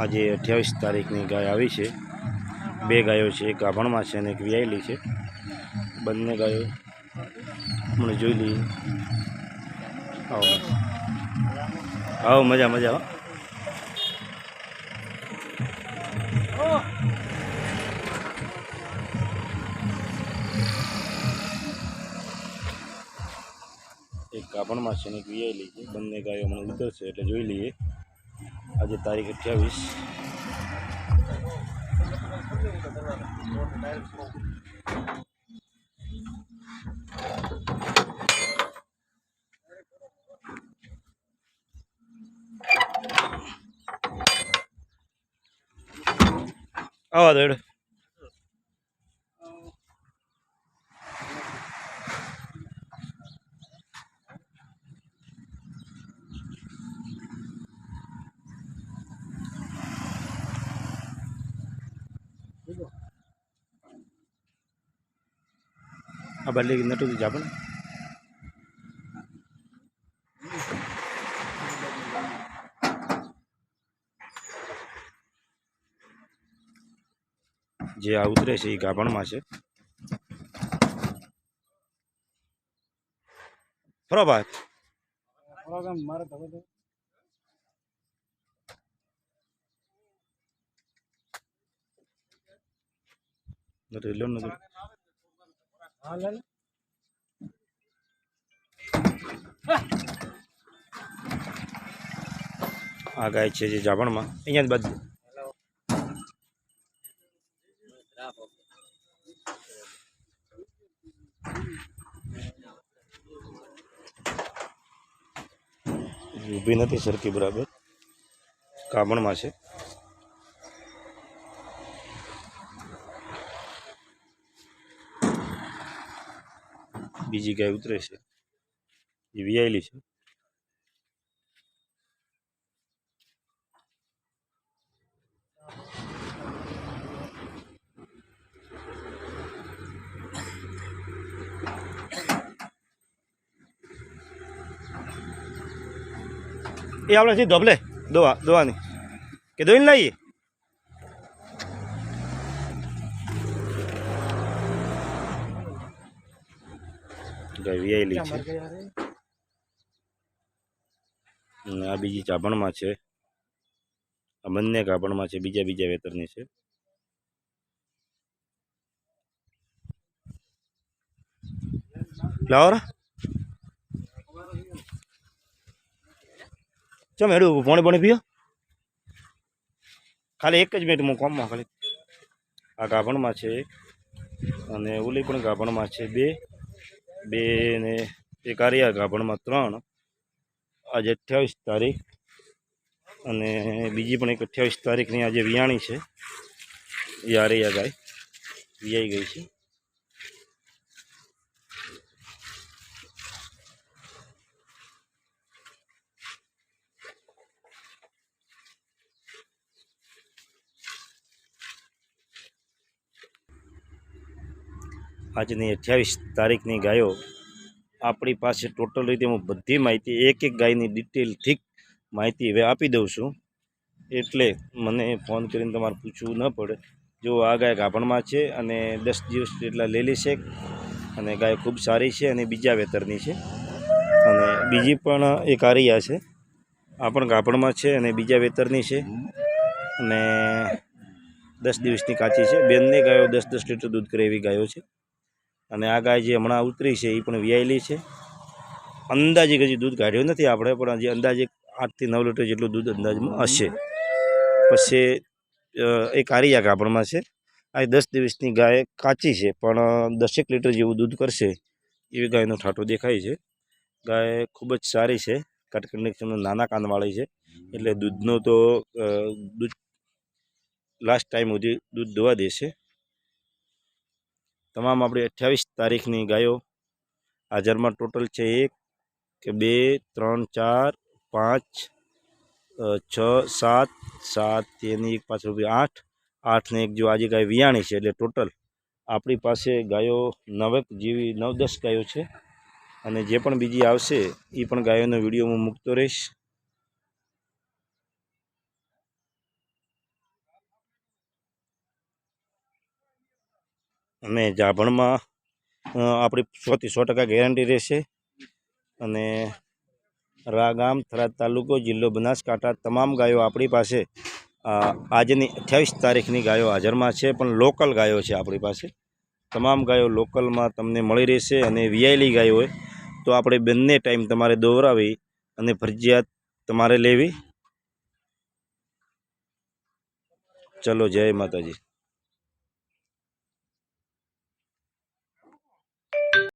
આજે અઠ્યાવીસ તારીખની ગાય આવી છે. બે ગાયો છે, એક ગાભણમાં છે અને એક વિયાયેલી છે. બંને ગાયો મને જોઈ લઈએ. આવો આવો મજા મજા એક કાપણમાં છે અને એક વિયાયેલી છે. બંને ગાયો મને ઉતરશે એટલે જોઈ લઈએ. આજે તારીખ અઠ્યાવીસ. આવા દોડ આ બદલે નટુ જાપણ જે આ ઉતરે છે એ ગાભણમાં છે. ફરો ભાઈ લો નટુ આ ગાય છે જે જાભણમાં અહીંયા જ બાજુ ઊભી નથી સરખી બરાબર કામણમાં છે બીજી ગાય ઉતરે છે. એ વિયાયેલી છે. એ આપણે છે ધોબલે દોવા, દોવાની. કે દોઈને લઈએ? ગાય વિયાયેલી છે. અને આ બીજી ચાભણમાં છે. આ બંને કાપણમાં છે બીજા બીજા વેતરની છે. ફ્લાવર ચમ હેડું પોણે પોણે પીઓ. ખાલી એક જ મિનિટ હું કોમમાં ખાલી. આ ગાભણમાં છે અને ઓલી પણ ગાભણમાં છે બે. બે ને એક આરિયા ગાભણમાં ત્રણ, આજે અઠ્યાવીસ તારીખ અને બીજી પણ એક અઠ્યાવીસ તારીખની આજે વિયાણી છે. એ આરિયા ગાય વિયાઈ ગઈ છે. આજની અઠ્યાવીસ તારીખની ગાયો આપણી પાસે ટોટલ રીતે હું બધી માહિતી, એક એક ગાયની ડિટેલથી માહિતી હવે આપી દઉં છું. એટલે મને ફોન કરીને તમારે પૂછવું ન પડે. જો આ ગાય ગાભણમાં છે અને દસ દિવસ જેટલા લેલી છે અને ગાય ખૂબ સારી છે અને બીજા વેતરની છે અને બીજી પણ એક આરિયા છે. આ પણ ગાભણમાં છે અને બીજા વેતરની છે અને દસ દિવસની કાચી છે. બેનને ગાયો દસ દસ લીટર દૂધ કરે એવી ગાયો છે. અને આ ગાય જે હમણાં ઉતરી છે, એ પણ વ્યાયેલી છે. અંદાજે હજી દૂધ કાઢ્યું નથી આપણે, પણ હજી અંદાજે આઠથી નવ લીટર જેટલું દૂધ અંદાજમાં હશે. પછી એ આરિયા કાપડમાં છે. આ દસ દિવસની ગાય કાચી છે, પણ દસેક લીટર જેવું દૂધ કરશે, એવી ગાયનો ઠાટો દેખાય છે. ગાય ખૂબ જ સારી છે કટ કન્ડિશન નાના કાનવાળી છે, એટલે દૂધનો તો દૂધ લાસ્ટ ટાઈમ સુધી દૂધ દોવા દેશે તમામ આપણી અઠ્યાવીસ તારીખની ગાયો હાજરમાં ટોટલ છે એક કે બે, ત્રણ, ચાર, પાંચ છ, સાત સાત, તેની એક પાછળ રૂપિયા આઠ આઠને એક જો આજે ગાય વિયાણી છે એટલે ટોટલ આપણી પાસે ગાયો નવેક જેવી નવ દસ ગાયો છે અને જે પણ બીજી આવશે એ પણ ગાયોનો વીડિયો હું મૂકતો રહીશ. અને જાભણમાં આપણી સોથી સો ટકા ગેરંટી રહેશે. અને રા ગામ થરાદ તાલુકો, જિલ્લો બનાસકાંઠા, તમામ ગાયો આપણી પાસે આજની અઠ્યાવીસ તારીખની ગાયો હાજરમાં છે, પણ લોકલ ગાયો છે આપણી પાસે. તમામ ગાયો લોકલમાં તમને મળી રહેશે અને વિયાયેલી ગાયો હોય, તો આપણે બંને ટાઈમ તમારે દોવરાવી અને ફરજિયાત તમારે લેવી. ચલો, જય માતાજી.